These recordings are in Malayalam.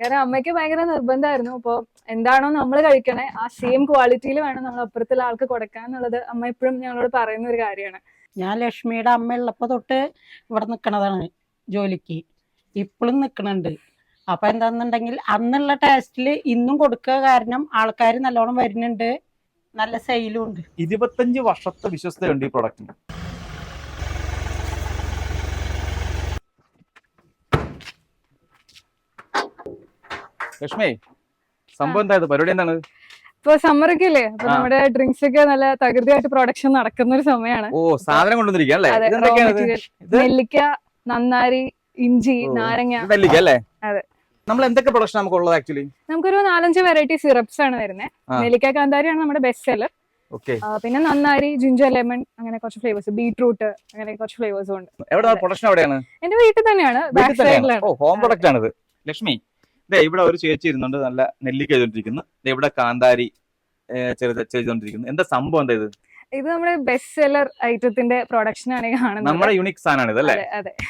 കാരണം അമ്മയ്ക്ക് ഭയങ്കര നിർബന്ധമായിരുന്നു. അപ്പൊ എന്താണോ നമ്മൾ കഴിക്കണേ ആ സെയിം ക്വാളിറ്റിയിൽ വേണം നമ്മൾ അപ്പുറത്തുള്ള ആൾക്ക് കൊടുക്കാൻ എന്നുള്ളത് അമ്മ എപ്പോഴും ഞങ്ങളോട് പറയുന്ന ഒരു കാര്യമാണ്. ഞാൻ ലക്ഷ്മിയുടെ അമ്മ ഉള്ളപ്പോൾ തൊട്ട് ഇവിടെ നിൽക്കണതാണ് ജോലിക്ക്. ഇപ്പോഴും നിൽക്കണുണ്ട് അപ്പൊ എന്താണെന്നുണ്ടെങ്കിൽ അന്നുള്ള ടേസ്റ്റിൽ ഇന്നും കൊടുക്കുക കാരണം ആൾക്കാർ നല്ലോണം വരുന്നുണ്ട്. നല്ല സെയിലും ഉണ്ട്. ഇരുപത്തഞ്ച് വർഷത്തെ വിശ്വസ്തയുണ്ട് ഈ പ്രൊഡക്റ്റിന് ലക്ഷ്മി സംഭവം എന്താ പരിപാടി എന്താണ്? ഇപ്പൊ സമ്മറൊക്കെ ഇല്ലേ? അപ്പൊ നമ്മുടെ ഡ്രിങ്ക്സ് ഒക്കെ നല്ല തകൃതിയായിട്ട് പ്രൊഡക്ഷൻ നടക്കുന്ന ഒരു സമയമാണ് ഓ സാധനം കൊണ്ടുവന്നിരിക്കുക ഇതെന്തൊക്കെയാണ് raw ഇത്? നെല്ലിക്ക നന്നാരി ഇഞ്ചി നാരങ്ങ. നെല്ലിക്ക അല്ലേ? അതെ. നമ്മൾ എന്തൊക്കെ പ്രൊഡക്ഷൻ നമുക്ക് ഉള്ളത് ആക്ച്വലി നമുക്കൊരു നാലഞ്ച് വെറൈറ്റി സിറപ്സ് ആണ് വരുന്നത്. നെല്ലിക്ക കാന്താരിയാണ് നമ്മുടെ ബെസ്റ്റ് സെല്ലർ ഓക്കെ പിന്നെ നന്നാരി ജിഞ്ചർ ലെമൺ അങ്ങനെ കുറച്ച് ഫ്ലേവേഴ്സ് ബീട്രൂട്ട് അങ്ങനെ കുറച്ച് ഫ്ലേവേഴ്സും ഉണ്ട്. എവിടെയാണ് പ്രൊഡക്ഷൻ എവിടെയാണ്? എന്റെ വീട്ടിൽ തന്നെയാണ്. ബാക്ക് സൈഡിലാണ് ഹോം പ്രൊഡക്റ്റ് ആണ് ലക്ഷ്മി ദേ ഇവിടെ ഒരു ചേച്ചി ഇരുന്നുണ്ട് നല്ല നെല്ലിക്ക ചെയ്തോണ്ടിരിക്കുന്നു. ദേ ഇവിടെ കാന്താരി ചെയ്തോണ്ടിരിക്കുന്നു. എന്താ സംഭവം? എന്താ ഇത്? ഇത് നമ്മുടെ ബെസ്റ്റ് സെല്ലർ ഐറ്റത്തിന്റെ പ്രൊഡക്ഷൻ ആണ് കാണുന്നത്. നമ്മുടെ യൂണിക് സാധനമാണ് ഇത് അല്ലേ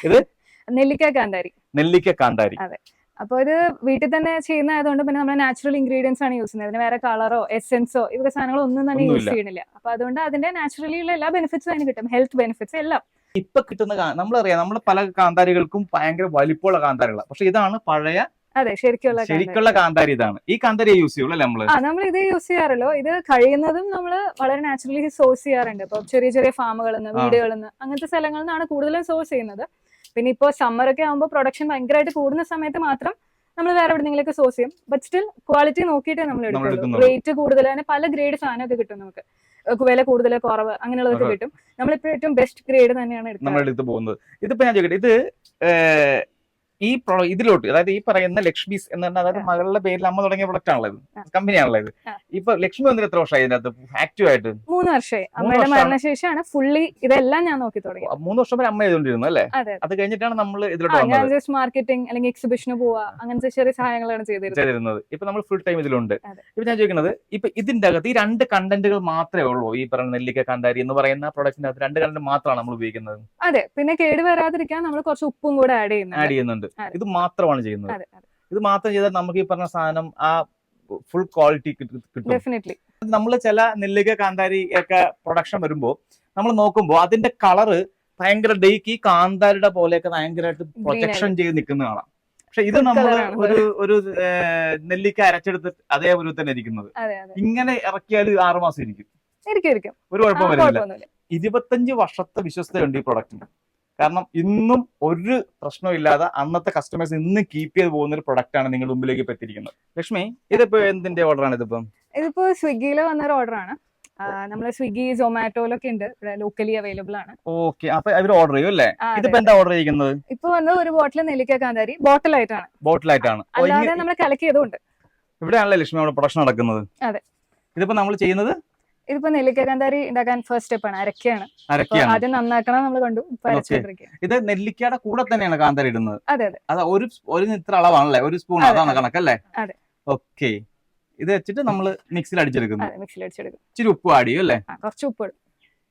ഇത്? നെല്ലിക്ക കാന്താരി. നെല്ലിക്ക കാന്താരി. അതെ. അപ്പൊ ഇത് വീട്ടിൽ തന്നെ ചെയ്യുന്നതായതുകൊണ്ട് പിന്നെ നമ്മൾ നാച്ചുറൽ ഇൻഗ്രീഡിയൻസ് ആണ് യൂസ് ചെയ്യുന്നത്. അതിന് വേറെ കളറോ എസെൻസോ ഇവ സാധനങ്ങളോ ഒന്നും തന്നെ യൂസ്. ചെയ്യണില്ല. അപ്പൊ അതുകൊണ്ട് അതിന്റെ നാച്ചുറലി ഉള്ള എല്ലാ ബെനിഫിറ്റ്സും അതിന് കിട്ടും. ഹെൽത്ത് ബെനിഫിറ്റ്സ് എല്ലാം. ഇപ്പൊ കിട്ടുന്ന നമ്മളറിയാം നമ്മൾ പല കാന്താരികൾക്കും ഭയങ്കര വലിപ്പമുള്ള കാന്താരികളാണ് പക്ഷെ ഇതാണ് പഴയ അതെ ശരിക്കുള്ള ശരിക്കുള്ള കാന്താരി ഇതാണ്. ഈ കാന്താരി യൂസ് ചെയ്യുള്ളൂ നമ്മൾ? ആ നമ്മൾ ഇത് യൂസ് ചെയ്യാറല്ലോ. ഇത് കഴിയുന്നതും നമ്മൾ വളരെ നാച്ചുറലി സോഴ്സ് ചെയ്യാറുണ്ട്. ഇപ്പൊ ചെറിയ ചെറിയ ഫാമുകളിൽ നിന്ന്. വീടുകളിൽ നിന്ന് അങ്ങനത്തെ സ്ഥലങ്ങളിൽ നിന്നാണ് കൂടുതലും സോഴ്സ് ചെയ്യുന്നത്. പിന്നെ ഇപ്പോൾ സമ്മർ ഒക്കെ ആകുമ്പോൾ പ്രൊഡക്ഷൻ ഭയങ്കരമായിട്ട് കൂടുന്ന സമയത്ത് മാത്രം നമ്മൾ വേറെ എവിടെന്നെങ്കിലൊക്കെ സോഴ്സ് ചെയ്യും. ബട്ട് സ്റ്റിൽ ക്വാളിറ്റി നോക്കിയിട്ടേ നമ്മൾ എടുക്കുള്ളൂ. റേറ്റ് കൂടുതൽ അങ്ങനെ പല ഗ്രേഡ് സാധനമൊക്കെ കിട്ടും നമുക്ക്. വില കൂടുതൽ കുറവ് അങ്ങനെയുള്ളതൊക്കെ. കിട്ടും. നമ്മളിപ്പോ ഏറ്റവും ബെസ്റ്റ് ഗ്രേഡ് തന്നെയാണ് നമ്മൾ എടുക്കുന്നത് എടുത്ത് പോകുന്നത്. ഇതിപ്പോ ഞാൻ ചോദിക്കട്ടെ ഇത് ഈ ഇതിലോട്ട് അതായത് ഈ പറയുന്ന ലക്ഷ്മീസ് എന്ന് പറഞ്ഞാൽ അതായത്. മകളുടെ പേരിൽ അമ്മ തുടങ്ങിയ പ്രൊഡക്റ്റ് ആണല്ലോ ഇത്. കമ്പനിയാണല്ലോ ഇത്. ഇപ്പൊ ലക്ഷ്മി വന്നിട്ട് എത്ര വർഷമായി ഇതിനകത്ത്? ആക്റ്റീവ് ആയിട്ട്? മൂന്ന് വർഷമായി. അമ്മയുടെ മരണശേഷമാണ് ഫുള്ളി ഇതെല്ലാം ഞാൻ നോക്കി തുടങ്ങി മൂന്ന് വർഷം വരെ അമ്മ ചെയ്തോണ്ടിരുന്നു അല്ലേ? അത് കഴിഞ്ഞിട്ടാണ് നമ്മൾ ഇതിലോട്ട് ഞാൻ ജസ്റ്റ് മാർക്കറ്റിംഗ് അല്ലെങ്കിൽ എക്സിബിഷന് പോവാ അങ്ങനത്തെ ചെറിയ സഹായങ്ങളാണ് ചെയ്തിരുന്നത്. ഇപ്പൊ നമ്മൾ ഫുൾ ടൈം ഇതിലുണ്ട്. ഇപ്പൊ ഞാൻ ചോദിക്കുന്നത് ഇപ്പൊ ഇതിന്റെ അകത്ത് ഈ രണ്ട് കണ്ടന്റുകൾ മാത്രമേ ഉള്ളൂ. ഈ പറഞ്ഞ നെല്ലിക്ക കണ്ടാരി എന്ന് പറയുന്ന പ്രൊഡക്റ്റിന്റെ അകത്ത് രണ്ട് കണ്ടന്റ് മാത്രമാണ് നമ്മൾ ഉപയോഗിക്കുന്നത്. അതെ പിന്നെ കേട് വരാതിരിക്കാൻ നമ്മൾ കുറച്ച് ഉപ്പും കൂടെ ആഡ് ആഡ് ചെയ്യുന്നുണ്ട്. ഇത് മാത്രമാണ് ചെയ്യുന്നത്. ഇത് മാത്രം ചെയ്താൽ നമുക്ക് ഈ പറഞ്ഞ സാധനം ആ ഫുൾ ക്വാളിറ്റി കിട്ടും ഡെഫിനറ്റ്ലി നമ്മൾ ചില നെല്ലിക കാന്താരി ഒക്കെ പ്രൊഡക്ഷൻ വരുമ്പോൾ നമ്മൾ നോക്കുമ്പോൾ അതിന്റെ കളറ് ഭയങ്കര ഡേക്ക് ഈ കാന്താരിയുടെ പോലെയൊക്കെ ഭയങ്കരമായിട്ട് പ്രൊജക്ഷൻ ചെയ്ത് നിൽക്കുന്ന കാണാം പക്ഷെ ഇത് നമ്മൾ ഒരു ഒരു നെല്ലിക്ക അരച്ചെടുത്ത് അതേപോലെ തന്നെ ഇരിക്കുന്നത്. ഇങ്ങനെ ഇറക്കിയാൽ ആറുമാസം ഇരിക്കും. ഒരു കുഴപ്പം വരുന്നില്ല ഇരുപത്തഞ്ച് വർഷത്തെ വിശ്വസ്തയുണ്ട് ഈ പ്രൊഡക്റ്റിന് കാരണം ഇന്നും ഒരു പ്രശ്നമില്ലാതെ അന്നത്തെ കസ്റ്റമേഴ്സ് ഇന്ന് കീപ്പ് ചെയ്ത് പോകുന്ന ഒരു പ്രൊഡക്റ്റ് ആണ് നിങ്ങളുടെ മുമ്പിലേക്ക് എത്തിയിരിക്കുന്നത്. ലക്ഷ്മി ഇതിപ്പോ എന്തിന്റെ ഓർഡർ ആണ് ഇതിപ്പം? ഇതിപ്പോ സ്വിഗ്ഗിയിൽ വന്നൊരു ഓർഡർ ആണ്. നമ്മൾ സ്വിഗ്ഗി സൊമാറ്റോയിലൊക്കെ ഉണ്ട്. ഇവിടെ ലോക്കലി അവൈലബിൾ ആണ്. ഓക്കെ അപ്പൊ അവർ ഓർഡർ ചെയ്യും അല്ലേ? ഇതിപ്പോ എന്താ ഓർഡർ ചെയ്യുന്നത്? ഇപ്പൊ വന്ന ഒരു ബോട്ടിൽ നെല്ലിക്ക കാന്താരി ബോട്ടിൽ ആയിട്ടാണ്. ബോട്ടിൽ ആയിട്ടാണ്. അല്ലാതെ നമ്മൾ കളക്ട് ചെയ്തുകൊണ്ട് ഇവിടെയാണല്ലേ ലക്ഷ്മി നമ്മുടെ പ്രൊഡക്ഷൻ നടക്കുന്നത്? അതെ. ഇതിപ്പോ നമ്മൾ ചെയ്യുന്നത് ഇതിപ്പോ നെല്ലിക്ക കാന്താരി ഉണ്ടാക്കാൻ ഫസ്റ്റ് സ്റ്റെപ്പ് ആണ് അരക്കുകയാണ് അപ്പൊ ആദ്യം നന്നാക്കണം നമ്മൾ കണ്ടു ഇത് നെല്ലിക്കയുടെ കൂടെ തന്നെയാണ് കാന്താരി ഇടുന്നത്? അതെ അതെ. ഒരു ഒരു ഇത്ര അളവാണല്ലേ? ഒരു സ്പൂൺ അതാണ് അതെ. കണക്കല്ലേ അതെ. ഓക്കെ ഇത് വെച്ചിട്ട് നമ്മൾ മിക്സിൽ അടിച്ചെടുക്കുന്നു. അടിച്ചെടുക്കും ഇച്ചിരി ഉപ്പ് ആഡ് ചെയ്യും അല്ലേ? കുറച്ച് ഉപ്പ് ഇടും.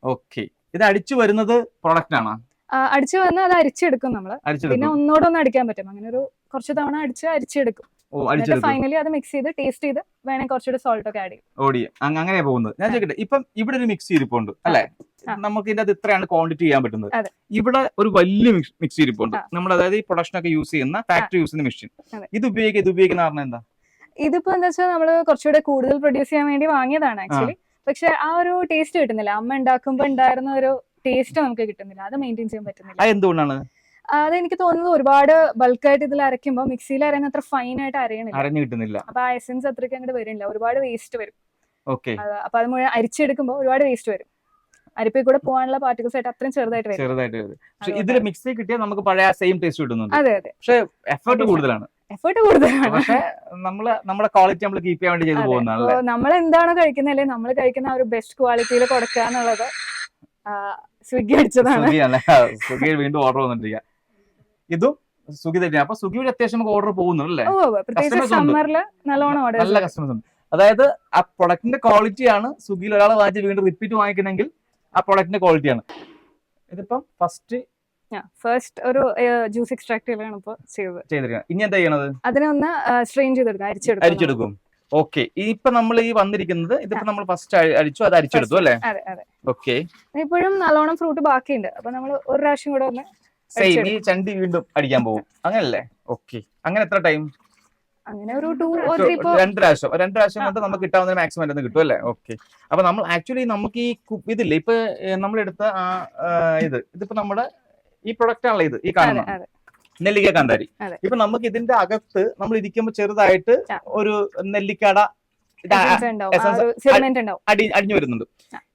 ഓക്കെ ഇത് അടിച്ചു വരുന്നത് പ്രൊഡക്റ്റ് ആണോ? അടിച്ചു വന്നാൽ അത് അരിച്ചെടുക്കും നമ്മൾ. പിന്നെ ഒന്നോടൊന്നും അടിക്കാൻ പറ്റും അങ്ങനെ ഒരു കുറച്ച് തവണ അടിച്ച് അരിച്ചെടുക്കും. ഫൈനലി അത് മിക്സ് ചെയ്ത് ടേസ്റ്റ് ചെയ്ത് വേണേ കുറച്ചുകൂടെ സോൾട്ട് ഒക്കെ ആഡ് ചെയ്യും. ഓടി അങ്ങ- അങ്ങനെ പോകുന്നത്. ഞാൻ. ചോദിക്കട്ടെ ഇപ്പം ഇവിടെ ഒരു മിക്സ് ഇരിപ്പുണ്ട് അല്ലെ. നമുക്ക് ഇതിന്റെ അത് ഇത്രയാണ് ക്വാണ്ടിറ്റി ചെയ്യാൻ പറ്റുന്നത്. ഇവിടെ ഒരു വലിയ മിക്സി ഇരിപ്പുണ്ട്. നമ്മൾ അതായത് ഈ പ്രൊഡക്ഷൻ ഒക്കെ യൂസ് ചെയ്യുന്ന ഫാക്ടറി യൂസ് ചെയ്യുന്ന മെഷീൻ ഇത് ഉപയോഗിക്കുക ഇത് ഉപയോഗിക്കുന്ന കാരണം എന്താ? ഇതിപ്പോ എന്താ വെച്ചാൽ നമ്മൾ കുറച്ചുകൂടെ കൂടുതൽ പ്രൊഡ്യൂസ് ചെയ്യാൻ വേണ്ടി വാങ്ങിയതാണ് ആക്ച്വലി പക്ഷെ ആ ഒരു ടേസ്റ്റ് കിട്ടുന്നില്ല. അമ്മ ഉണ്ടാക്കുമ്പോ ഉണ്ടായിരുന്ന ഒരു ടേസ്റ്റ് നമുക്ക് കിട്ടുന്നില്ല. അത് മെയിന്റെയിൻ ചെയ്യാൻ പറ്റുന്നില്ല. എന്തുകൊണ്ടാണ്? അത് എനിക്ക് തോന്നുന്നത് ഒരുപാട് ബൾക്കായിട്ട് ഇതിൽ അരയ്ക്കുമ്പോൾ മിക്സിയിൽ അരയുന്ന അത്ര ഫൈൻ ആയിട്ട് അരയണില്ല. അരഞ്ഞു കിട്ടുന്നില്ല അപ്പൊ ആ എസൻസ് അത്രയ്ക്ക് അങ്ങോട്ട് വരുന്നില്ല ഒരുപാട് വേസ്റ്റ് വരും. ഓക്കെ അപ്പൊ അത് മുഴുവൻ അരിച്ചെടുക്കുമ്പോൾ ഒരുപാട് വേസ്റ്റ് വരും. അരിപ്പിൽ കൂടെ പോകാനുള്ള പാർട്ടിക്കിൾസ് ആയിട്ട് അത്രയും ചെറുതായിട്ട് വരും. ചെറുതായിട്ട് വരും. പക്ഷെ. ഇതിൽ മിക്സി കിട്ടിയാൽ നമുക്ക് പഴയ സെയിം ടേസ്റ്റ് കിട്ടുന്നുണ്ട്. അതെ അതെ. പക്ഷെ എഫേർട്ട് കൂടുതലാണ്. എഫേർട്ട് കൂടുതലാണ്. പക്ഷെ നമ്മൾ നമ്മുടെ ക്വാളിറ്റി നമ്മൾ കീപ്പ് ചെയ്യാൻ വേണ്ടി ചെയ്തു പോകുന്നതാണല്ലേ നമ്മൾ എന്താണോ കഴിക്കുന്നല്ലേ നമ്മൾ കഴിക്കുന്ന ആ ഒരു ബെസ്റ്റ് ക്വാളിറ്റിയിൽ കൊടുക്കുക എന്നുള്ളത് സ്വിഗ്ഗി അടിച്ചതാണ്. സ്വിഗ്ഗി വീണ്ടും ഓർഡർ വന്നിട്ടിരിക്കുക ഇതും സുഖി തന്നെയാണ് അപ്പൊ സുഖിയുടെ അത്യാവശ്യം നമുക്ക് ഓർഡർ പോകുന്നു അല്ലേ നല്ല കസ്റ്റമേഴ്സ് ഉണ്ട്. അതായത് ആ പ്രൊഡക്റ്റിന്റെ ക്വാളിറ്റി ആണ് സ്വിഗ്ഗിയിൽ ഒരാൾ വാങ്ങിച്ച് വീണ്ടും റിപ്പീറ്റ് വാങ്ങിക്കണമെങ്കിൽ ആ പ്രൊഡക്റ്റിന്റെ ക്വാളിറ്റിയാണ് ഇതിപ്പം ഫസ്റ്റ് ഫസ്റ്റ് ഒരു ജ്യൂസ് എക്സ്ട്രാക്ട് ചെയ്തത്. ചെയ്തിരിക്കുന്നത്. ഇനി എന്താ ചെയ്യണത്? അതിനെ ഒന്ന് സ്ട്രെയിൻ ചെയ്തെടുക്കാം. അരിച്ചെടുക്കാം. അരിച്ചെടുക്കും. ഓക്കെ ഇപ്പൊ നമ്മൾ ഈ വന്നിരിക്കുന്നത് ഇതിപ്പോ നമ്മൾ ഫസ്റ്റ് അടിച്ചു അത് അരിച്ചെടുത്തു അല്ലേ? ഓക്കെ ഇപ്പോഴും നല്ലോണം ഫ്രൂട്ട് ബാക്കിയുണ്ട്. അപ്പൊ നമ്മൾ ഒരു പ്രാവശ്യം കൂടെ ഒന്ന് സെയിം ഈ ചണ്ടി വീണ്ടും അടിക്കാൻ പോകും. അങ്ങനല്ലേ? ഓക്കെ അങ്ങനെ എത്ര ടൈം അങ്ങനെ ഒരു ടു രണ്ട് പ്രാവശ്യം. രണ്ട് പ്രാവശ്യം കൊണ്ട് നമുക്ക് കിട്ടാവുന്ന മാക്സിമം ആയിട്ട് കിട്ടും അല്ലേ? ഓക്കെ അപ്പൊ നമ്മൾ ആക്ച്വലി നമുക്ക് ഈ ഇതില്ലേ? ഇപ്പൊ നമ്മൾ എടുത്ത ആ ഇത്. ഇതിപ്പോ നമ്മുടെ ഈ പ്രൊഡക്റ്റ് ആണല്ലോ ഇത് ഈ അതെ കാണുന്ന നെല്ലിക്ക അതെ. ഇപ്പൊ നമുക്ക് ഇതിന്റെ അകത്ത് നമ്മൾ ഇരിക്കുമ്പോ ചെറുതായിട്ട് ഒരു നെല്ലിക്കട അടിഞ്ഞു വരുന്നുണ്ട്.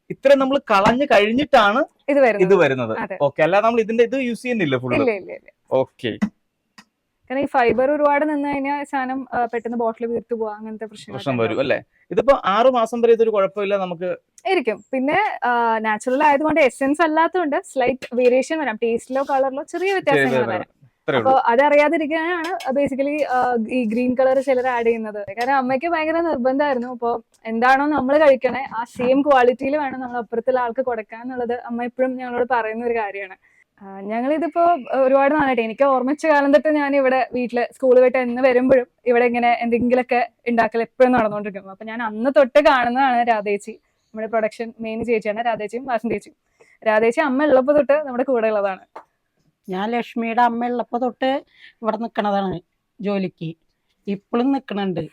ആ. ഇത്രയും നമ്മൾ കളഞ്ഞു കഴിഞ്ഞിട്ടാണ് ഇത് വരുന്നത്. ഓക്കെ അല്ലാതെ നമ്മൾ ഇതിന്റെ ഇത് യൂസ് ചെയ്യുന്നില്ല ഫുള്ള് ഓക്കെ കാരണം ഈ ഫൈബർ ഒരുപാട് നിന്ന് കഴിഞ്ഞാൽ സാധനം പെട്ടെന്ന് ബോട്ടിൽ വീർത്തു പോവാ അങ്ങനത്തെ പ്രശ്നം വരും അല്ലേ? ഇതിപ്പോ ആറു മാസം വരെ ഇതൊരു കുഴപ്പമില്ല നമുക്ക്? ഇരിക്കും പിന്നെ നാച്ചുറൽ ആയതുകൊണ്ട് എസെൻസ് അല്ലാത്തതുകൊണ്ട് സ്ലൈറ്റ് വേരിയേഷൻ വരാം. ടേസ്റ്റിലോ കളറിലോ ചെറിയ വ്യത്യാസങ്ങൾ വരാം. ഇത്രേ അപ്പൊ അതറിയാതിരിക്കാനാണ് ബേസിക്കലി ഈ ഗ്രീൻ കളർ ചിലർ ആഡ് ചെയ്യുന്നത്. കാരണം അമ്മയ്ക്ക് ഭയങ്കര നിർബന്ധമായിരുന്നു. അപ്പോൾ എന്താണോ നമ്മൾ കഴിക്കണേ ആ സെയിം ക്വാളിറ്റിയിൽ വേണം നമ്മൾ അപ്പുറത്തുള്ള ആൾക്ക് കൊടുക്കാൻ എന്നുള്ളത് അമ്മ എപ്പോഴും ഞങ്ങളോട് പറയുന്ന ഒരു കാര്യമാണ്. ഞങ്ങൾ ഇതിപ്പോ ഒരുപാട് നാളായിട്ട് എനിക്ക് ഓർമ്മിച്ച കാലം തൊട്ട് ഞാൻ ഇവിടെ വീട്ടിൽ സ്കൂൾ വിട്ട് എന്ന് വരുമ്പോഴും ഇവിടെ ഇങ്ങനെ എന്തെങ്കിലുമൊക്കെ ഉണ്ടാക്കൽ എപ്പോഴും നടന്നുകൊണ്ടിരിക്കുന്നു അപ്പൊ ഞാൻ അന്ന് തൊട്ട് കാണുന്നതാണ് രാധേച്ചി നമ്മുടെ പ്രൊഡക്ഷൻ മെയിൻ ചേച്ചിയാണ് രാധേച്ചിയും വാസന്തേച്ചിയും രാധേച്ചി അമ്മ ഉള്ളപ്പോ തൊട്ട് നമ്മുടെ കൂടെ ഉള്ളതാണ്. ഞാൻ ലക്ഷ്മിയുടെ അമ്മ ഉള്ളപ്പോ തൊട്ട് ഇവിടെ നിക്കണതാണ് ജോലിക്ക്. ഇപ്പോഴും നിക്കണുണ്ട്.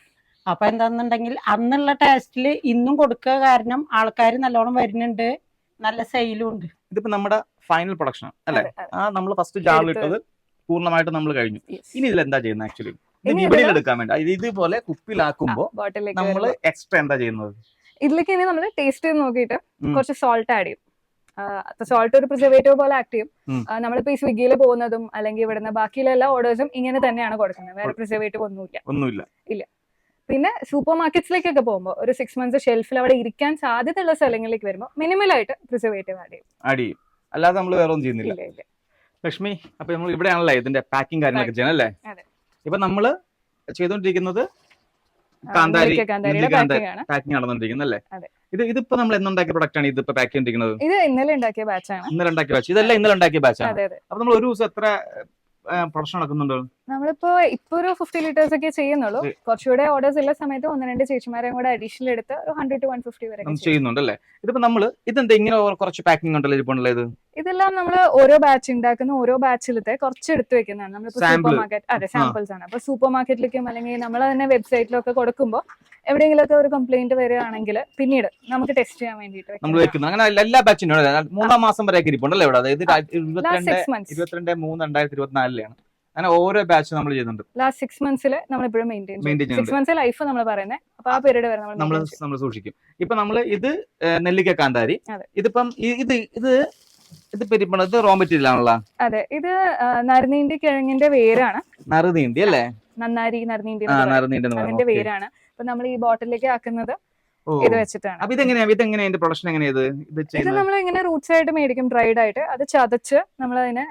അപ്പൊ എന്താന്നുണ്ടെങ്കിൽ അന്നുള്ള ടേസ്റ്റിൽ ഇന്നും കൊടുക്കുക കാരണം ആൾക്കാർ നല്ലോണം വരുന്നുണ്ട്. നല്ല സെയിലും ഉണ്ട്. ഇതിപ്പോ നമ്മുടെ ഫൈനൽ പ്രൊഡക്ഷൻ അല്ലെ. ആ നമ്മൾ ഫസ്റ്റ് ജാറിൽ ഇട്ടത് പൂർണമായിട്ട് നമ്മൾ കഴിഞ്ഞു. ഇനി ഇതിൽ എന്താ ചെയ്യുന്നത് ആക്ച്വലി ഇത് വിപണിയിൽ എടുക്കാൻ വേണ്ടി. ഇത് ഇതുപോലെ കുപ്പിലാക്കുമ്പോ നമ്മൾ എക്സ്ട്രാ എന്താ ചെയ്യുന്നത്? ഇതിലേക്ക് ഇനി നമ്മൾ ടേസ്റ്റ് ചെയ്ത് നോക്കിയിട്ട് കുറച്ച് സോൾട്ട് ആഡ് ചെയ്യും. സോൾട്ട് ഒരു പ്രിസർവേറ്റീവ് പോലെ ആക്ട് ചെയ്യും. നമ്മളിപ്പോ ഈ സ്വിഗ്ഗിയിൽ പോകുന്നതും അല്ലെങ്കിൽ ഇവിടുന്ന് ബാക്കിയുള്ള എല്ലാ ഓർഡേഴ്സും ഇങ്ങനെ തന്നെയാണ് കൊടുക്കുന്നത്. വേറെ പ്രിസർവേറ്റീവ് ഒന്നുമില്ല. ഒന്നുമില്ല. പിന്നെ സൂപ്പർ മാർക്കറ്റ്സിലേക്കൊക്കെ പോകുമ്പോൾ ഒരു സിക്സ് മന്ത്സ് ഷെൽഫിൽ അവിടെ ഇരിക്കാൻ സാധ്യതയുള്ള സ്ഥലങ്ങളിലേക്ക് വരുമ്പോൾ മിനിമൽ ആയിട്ട് പ്രിസർവേറ്റീവ് ആഡ് ചെയ്യും. അടിയും അല്ലാതെ നമ്മൾ വേറെ ഒന്നും ചെയ്യുന്നില്ല. ഇല്ല ഇല്ല. ലക്ഷ്മി അപ്പൊ നമ്മൾ ഇവിടെയാണല്ലേ ഇതിന്റെ പാക്കിംഗ് കാര്യങ്ങളൊക്കെ ചെയ്യണം അല്ലേ? അതെ. ഇപ്പൊ നമ്മൾ ചെയ്തോണ്ടിരിക്കുന്നത് കാന്താരി, കാന്താരി. പാക്കിംഗ് ആണ്. പാക്കിംഗ് നടന്നുകൊണ്ടിരിക്കുന്നത് അല്ലേ? അതെ. ഇത് ഇതിപ്പോ നമ്മൾ എന്നുണ്ടാക്കിയ പ്രൊഡക്റ്റ് ആണ് ഇതിപ്പോ പാക്ക് ചെയ്തിരിക്കുന്നത്? ഇത് ഇന്നലെ ഉണ്ടാക്കിയ ബാച്ചാണ് ഇന്നലെ ഉണ്ടാക്കിയ ബാച്ച് ഇതെല്ലാം ഇന്നലെ ഉണ്ടാക്കിയ ബാച്ചാണ് അതെ അതെ. അപ്പൊ നമ്മൾ ഒരു ദിവസം എത്ര പ്രൊഡക്ഷൻ നടക്കുന്നുണ്ടോ? നമ്മളിപ്പോ ഇപ്പൊ ഒരു ഫിഫ്റ്റി ലിറ്റേഴ്സ് ഒക്കെ ചെയ്യുന്നുള്ളൂ. കുറച്ചുകൂടെ ഓർഡേഴ്സ് ഉള്ള സമയത്ത് ഒന്ന് രണ്ട് ചേച്ചിമാരെയും കൂടെ അഡീഷണൽ എടുത്ത് ഒരു ഹൺഡ്രഡ് ടു വൺ ഫിഫ്റ്റി വരെ ചെയ്യുന്നുണ്ടല്ലേ ഇതിപ്പോ നമ്മൾ ഇതെന്താ ഇങ്ങനെ കുറച്ച് പാക്കിംഗ് ഉണ്ടല്ലോ ഇരിപ്പുണ്ടല്ലോ ഇത്? ഇതെല്ലാം നമ്മൾ ഓരോ ബാച്ച് ഉണ്ടാക്കുന്ന ഓരോ ബാച്ചിലത്തെ കുറച്ച് എടുത്തു വെക്കുന്നതാണ്. നമ്മളിപ്പോ സൂപ്പർ മാർക്കറ്റ് അതെ സാമ്പിൾസ് ആണ്. അപ്പൊ സൂപ്പർ മാർക്കറ്റിലേക്കും അല്ലെങ്കിൽ നമ്മൾ തന്നെ വെബ്സൈറ്റിലൊക്കെ കൊടുക്കുമ്പോൾ എവിടെയെങ്കിലുമൊക്കെ ഒരു കംപ്ലൈന്റ് വരികയാണെങ്കിൽ പിന്നീട് നമുക്ക് ടെസ്റ്റ് ചെയ്യാൻ വേണ്ടിയിട്ട് നമ്മൾ വെക്കുന്നത് അങ്ങനെ എല്ലാ ബാച്ചിനും മൂന്നാം മാസം വരെ ഇരിപ്പുണ്ടല്ലോ ഇവിടെ? അതായത് ഇരുപത്തിരണ്ട് മൂന്ന് രണ്ടായിരത്തി ഇരുപത്തിനാലിലാണ് അങ്ങനെ ഓരോ ബാച്ച് നമ്മൾ ചെയ്യുന്നുണ്ട്. ലാസ്റ്റ് സിക്സ് മന്ത്സിൽ നമ്മൾ ഇപ്പോഴും മെയിന്റെയിൻ സിക്സ് മന്ത്സ് ലൈഫ് നമ്മൾ പറയുന്നത് അപ്പൊ ആ പീരീഡ് വരെ നമ്മൾ നമ്മൾ. നമ്മൾ സൂക്ഷിക്കും. ഇപ്പൊ നമ്മൾ ഇത് നെല്ലിക്ക കാന്താരി. ഇതിപ്പം ഇത് ഇത് ഇത് പെരിപ്പണ റോ മെറ്റീരിയൽ ആണല്ലോ? അതെ ഇത് നറുനീണ്ടി കിഴങ്ങിന്റെ വേരാണ്. നറുനീണ്ടി അല്ലേ? നന്നാരി നറുനീണ്ടി അതിന്റെ വേരാണ്. അപ്പൊ നമ്മൾ ഈ ബോട്ടിലേക്ക് ആക്കുന്നത്. ഇത് വെച്ചിട്ടാണ്. അപ്പൊ ഇതെങ്ങനെയാ? ഇതെങ്ങനെയാ ഇതിന്റെ പ്രൊഡക്ഷൻ എങ്ങനെയാ ഇത്? ഇത് നമ്മൾ ഇങ്ങനെ റൂട്ട്സ് ആയിട്ട് മേടിക്കും ഡ്രൈഡ് ആയിട്ട്. അത് ചതച്ച് നമ്മൾ അതിനെ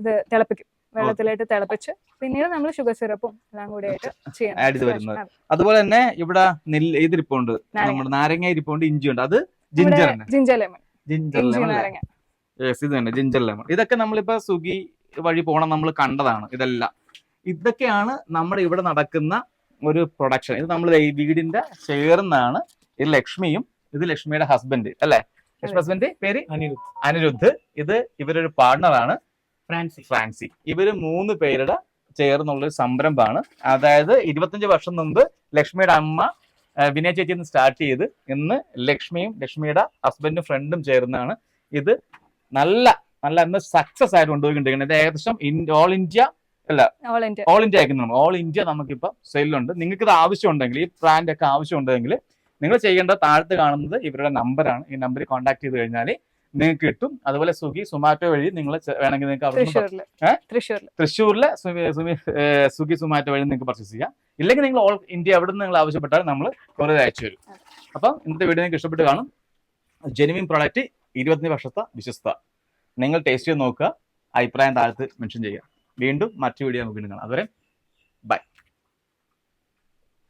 ഇത് തിളപ്പിക്കും. വെള്ളത്തിലായിട്ട് തിളപ്പിച്ച് പിന്നീട് നമ്മൾ ഷുഗർ സിറപ്പും എല്ലാം കൂടി ആയിട്ട് ചെയ്യണം. അതുപോലെ തന്നെ ഇവിടെ നെല്ല് ഇതിരിപ്പുണ്ട്. നമ്മുടെ നാരങ്ങ ഇരിപ്പുണ്ട് ഇഞ്ചിയുണ്ട്. അത് ginger ginger lemon ginger lemon നാരങ്ങ. യെസ് ഇത് തന്നെ. ജിഞ്ചർ ലെമൺ ഇതൊക്കെ നമ്മളിപ്പോ സുഗി വഴി പോണം നമ്മൾ കണ്ടതാണ് ഇതെല്ലാം. ഇതൊക്കെയാണ് നമ്മുടെ ഇവിടെ നടക്കുന്ന ഒരു പ്രൊഡക്ഷൻ ഇത് നമ്മൾ ഈ വീടിന്റെ ചേർന്നാണ് ഇത് ലക്ഷ്മിയും ഇത് ലക്ഷ്മിയുടെ ഹസ്ബൻഡ് അല്ലേ? ലക്ഷ്മി ഹസ്ബൻഡ് പേര്? അനിരുദ്ധ്. അനിരുദ്ധ്. ഇത് ഇവരൊരു പാർട്ണറാണ് ഫ്രാൻസി. ഫ്രാൻസി. ഇവർ മൂന്ന് പേരുടെ ചേർന്നുള്ള ഒരു സംരംഭമാണ്. അതായത് ഇരുപത്തഞ്ച് വർഷം മുമ്പ് ലക്ഷ്മിയുടെ അമ്മ വിനയ ചേച്ചി സ്റ്റാർട്ട് ചെയ്ത് ഇന്ന് ലക്ഷ്മിയും ലക്ഷ്മിയുടെ ഹസ്ബൻഡും ഫ്രണ്ടും ചേർന്നാണ് ഇത് നല്ല നല്ല ഇന്ന് സക്സസ് ആയിട്ട് കൊണ്ടുപോയിക്കൊണ്ടിരിക്കുന്നത് ഏകദേശം ഓൾ ഇന്ത്യ അല്ല ഓൾ ഇന്ത്യ ഓൾ ഇന്ത്യ ആയിരിക്കുന്നു ഓൾ ഇന്ത്യ നമുക്കിപ്പോ സെല്ലുണ്ട് നിങ്ങൾക്ക് ഇത് ആവശ്യമുണ്ടെങ്കിൽ ഈ ബ്രാൻഡ് ഒക്കെ ആവശ്യമുണ്ടെങ്കിൽ നിങ്ങൾ ചെയ്യേണ്ട താഴത്ത് കാണുന്നത് ഇവരുടെ നമ്പറാണ് ഈ നമ്പറിൽ കോൺടാക്ട് ചെയ്ത് കഴിഞ്ഞാൽ നിങ്ങൾക്ക് കിട്ടും. അതുപോലെ സുഖി സുമാറ്റോ വഴി നിങ്ങൾ വേണമെങ്കിൽ നിങ്ങൾക്ക് അവിടെ തൃശ്ശൂരിൽ. സ്വിഗ്ഗി സുമാറ്റോ വഴി നിങ്ങൾക്ക് പർച്ചേസ് ചെയ്യാം. ഇല്ലെങ്കിൽ നിങ്ങൾ ഓൾ ഇന്ത്യ എവിടെ നിന്ന് നിങ്ങൾ ആവശ്യപ്പെട്ടാൽ നമ്മൾ കുറേ അയച്ചു തരും. അപ്പം ഇന്നത്തെ വീഡിയോ നിങ്ങൾക്ക് ഇഷ്ടപ്പെട്ട് കാണും. ജെനുവിൻ പ്രോഡക്റ്റ് ഇരുപത്തഞ്ച് വർഷത്തെ വിശ്വസ്ത നിങ്ങൾ ടേസ്റ്റ് ചെയ്ത് നോക്കുക. അഭിപ്രായം താഴത്ത് മെൻഷൻ ചെയ്യുക. വീണ്ടും മറ്റു വീഡിയോ നമുക്ക് കാണാം. അതുവരെ